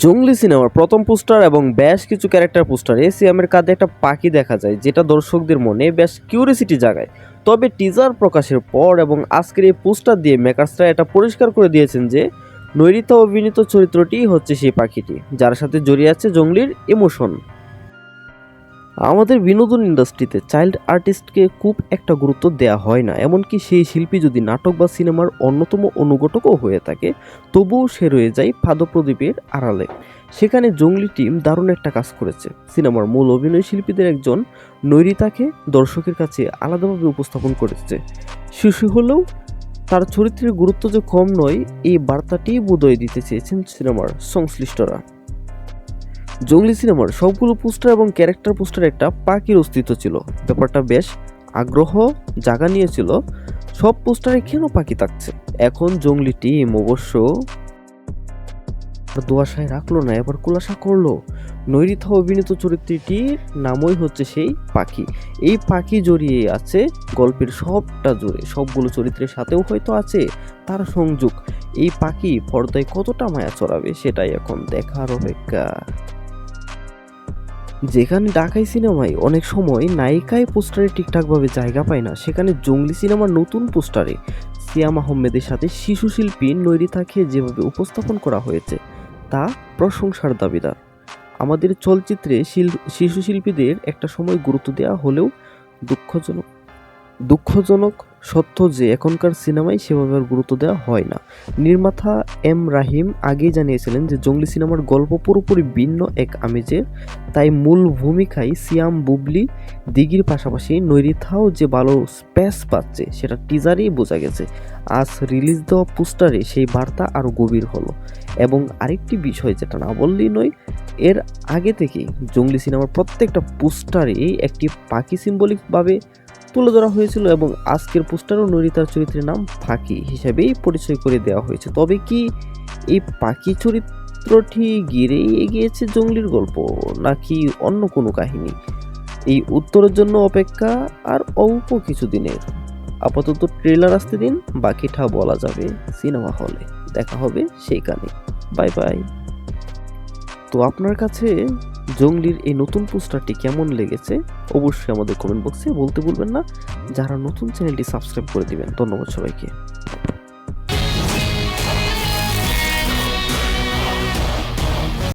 জঙ্গলি সিনেমার প্রথম পোস্টার এবং বেশ কিছু ক্যারেক্টার পোস্টারে সিয়ামের কাঁধে একটা পাখি দেখা যায়, যেটা দর্শকদের মনে বেশ কিউরিসিটি জাগায়। তবে টিজার প্রকাশের পর এবং আজকের এই পোস্টার দিয়ে মেকার্সরা এটা পরিষ্কার করে দিয়েছেন যে, নৈরিতা অভিনীত চরিত্রটি হচ্ছে সেই পাখিটি, যার সাথে জড়িয়ে আছে জঙ্গলির ইমোশন আমাদের বিনোদন ইন্ডাস্ট্রিতে চাইল্ড আর্টিস্টকে খুব একটা গুরুত্ব দেওয়া হয় না, এমনকি সেই শিল্পী যদি নাটক বা সিনেমার অন্যতম অনুঘটকও হয়ে থাকে, তবুও সে রয়ে যায় পাদপ্রদীপের আড়ালে। সেখানে জঙ্গলি টিম দারুণ একটা কাজ করেছে। সিনেমার মূল অভিনয় শিল্পীদের একজন নৈরিতাকে দর্শকের কাছে আলাদাভাবে উপস্থাপন করেছে। শিশু হলেও তার চরিত্রের গুরুত্ব যে কম নয়, এই বার্তাটি বোধহয় দিতে চেয়েছেন সিনেমার সংশ্লিষ্টরা। জঙ্গলি সিনেমার সবগুলো পোস্টার এবং ক্যারেক্টার পোস্টার একটা পাখির অস্তিত্ব ছিল। ব্যাপারটা বেশ আগ্রহ জাগা নিয়েছিল। সব পোস্টারে কেন পাখি থাকছে? এখন জঙ্গলি টিম অবশ্য দোয়াশায় রাখল না, এবার কুলাসা করল। নৈরিথা অভিনীত চরিত্রটির নামই হচ্ছে সেই পাখি। এই পাখি জড়িয়ে আছে গল্পের সবটা জুড়ে। সবগুলো চরিত্রের সাথেও হয়তো আছে তার সংযোগ। এই পাখি পর্দায় কতটা মায়া চড়াবে সেটাই এখন দেখার অপেক্ষা। যেখানে ঢাকাই সিনেমায় অনেক সময় নায়িকায় পোস্টারে ঠিকঠাকভাবে জায়গা পায় না, সেখানে জঙ্গলি সিনেমার নতুন পোস্টারে সিয়াম আহমেদের সাথে শিশু শিল্পী নৈরিতাকে যেভাবে উপস্থাপন করা হয়েছে, তা প্রশংসার দাবিদার। আমাদের চলচ্চিত্রে শিশু শিল্পীদের একটা সময় গুরুত্ব দেওয়া হলেও দুঃখজনক দুঃখজনক সত্য যে এখনকার সিনেমায় সেভাবে গুরুত্ব দেওয়া হয় না। নির্মাতা এম রাহিম আগেই জানিয়েছিলেন যে জঙ্গলি সিনেমার গল্প পুরোপুরি ভিন্ন এক আমেজের, তাই মূল ভূমিকায় সিয়াম বুবলি দিঘির পাশাপাশি নৈরিথাও যে ভালো স্পেস পাচ্ছে সেটা টিজারেই বোঝা গেছে। আজ রিলিজ দেওয়া পোস্টারে সেই বার্তা আরও গভীর হলো। এবং আরেকটি বিষয় যেটা না বললেই নয়, এর আগে থেকেই জঙ্গলি সিনেমার প্রত্যেকটা পোস্টারে একটি পাখি সিম্বলিকভাবে তুলে ধরা হয়েছিল এবং আজকের পোস্টারও নৈরিতার চরিত্রের নাম ফাঁকি হিসেবেই পরিচয় করে দেওয়া হয়েছে। তবে কি এই পাখি চরিত্রটি ঘিরেই এগিয়েছে জঙ্গলির গল্প নাকি অন্য কোনো কাহিনী? এই উত্তরের জন্য অপেক্ষা আর অল্প কিছুদিনের আপাতত ট্রেলার আসতে দিন, বাকিটা বলা যাবে সিনেমা হলে। দেখা হবে সেইখানে। Bye bye. তো আপনার কাছে জঙ্গলির এই নতুন পোস্টারটি কেমন লেগেছে অবশ্যই আমাদের কমেন্ট বক্সে বলতে ভুলবেন না। যারা নতুন চ্যানেলটি সাবস্ক্রাইব করে দিবেন, ধন্যবাদ সবাইকে।